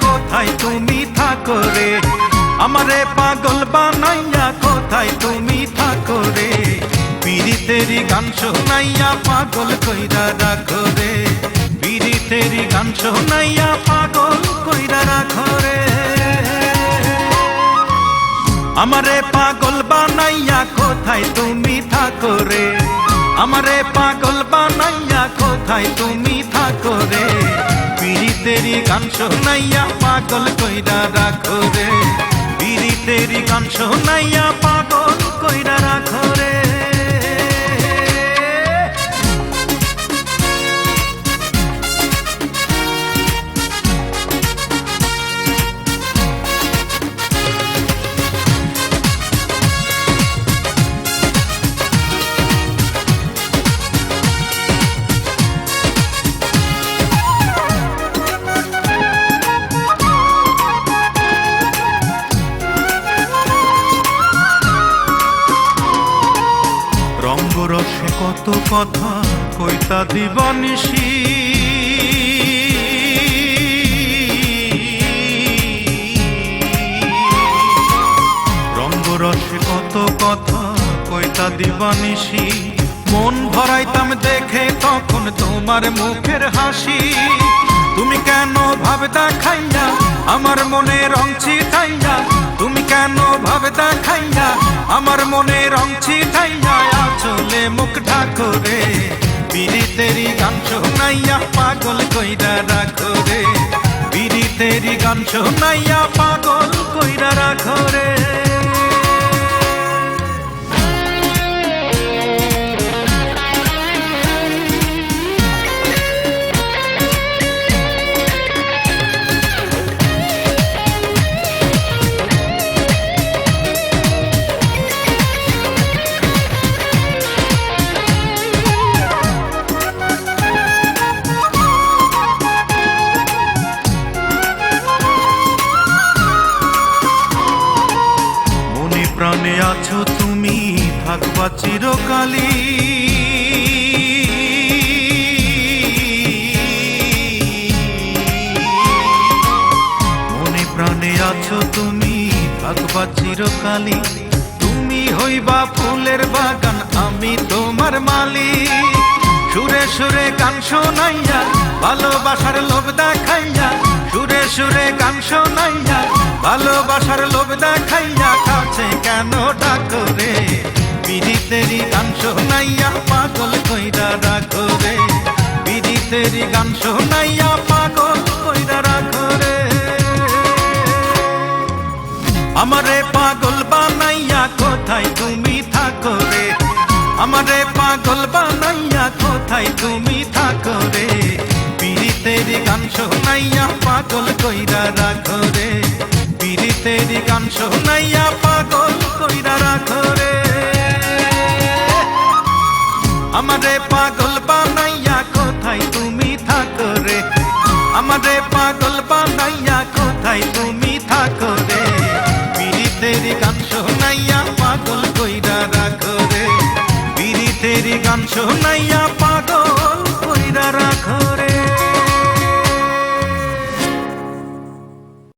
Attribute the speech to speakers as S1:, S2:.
S1: কোথায় তুমি থাকো রে? আমারে পাগল বানাইয়া কোথায় তুমি থাকো রে? পীড়িতেরি গান শোনাইয়া পাগল কইরা রাখো রে। পীড়িতেরি গান শোনাইয়া পাগল কইরা রাখো রে। আমারে পাগল বানাইয়া কোথায় তুমি থাকো রে? আমারে পাগল বানাইয়া কোথায় তুমি থাকো রে? পীড়িতেরি গান শোনাইয়া পাগল কইরা রাখো রে। পীড়িতেরি গান শোনাইয়া রঙ্গরসে কত কথা কইতা দিবানিসি রঙ্গরসে কত কথা কইতা দিবানিসি মন ভরাইতাম দেখে তখন তোমার মুখের হাসি। তুমি কেন ভাব দেখাইয়া আমার মনে রং ছিটাইয়া? তুমি কেন ভাব দেখাইয়া আমার মনে রং ছিটাইয়া? পাগল কইরা রাখো রে। বিড়িতেরি গান শোনাইয়া পাগল কইরা রাখো রে। প্রাণে আছো তুমি থাকবা চিরকালী মনে প্রাণে আছো তুমি থাকবা চিরকালী তুমি হইবা ফুলের বাগান, আমি তোমার মালিক। সুরে সুরে গান শোনাইয়া, ভালোবাসার লোভ দেখাইয়া, সুরে সুরে গান শোনাইয়া ভালোবাসার লোভ দেখাইয়া কাছে কেন ডাকো রে গান শোনাইয়া পাগল কইরা রাখো রে গান শোনাইয়া পাগল কইরা রাখো রে আমারে পাগল বানাইয়া কোথায় তুমি থাকো রে আমারে পাগল বানাইয়া কোথায় তুমি থাকো রে গান শোনাইয়া পাগল কইরা রাখো রে পীড়িতের গান শোনাইয়া পাগল কইরা রাখো রে। আমারে পাগল বানাইয়া কোথায় তুমি থাকো রে? আমারে পাগল বানাইয়া কোথায় তুমি থাকো রে? পীড়িতের গান শোনাইয়া পাগল কইরা রাখো রে। পীড়িতের গান শোনাইয়া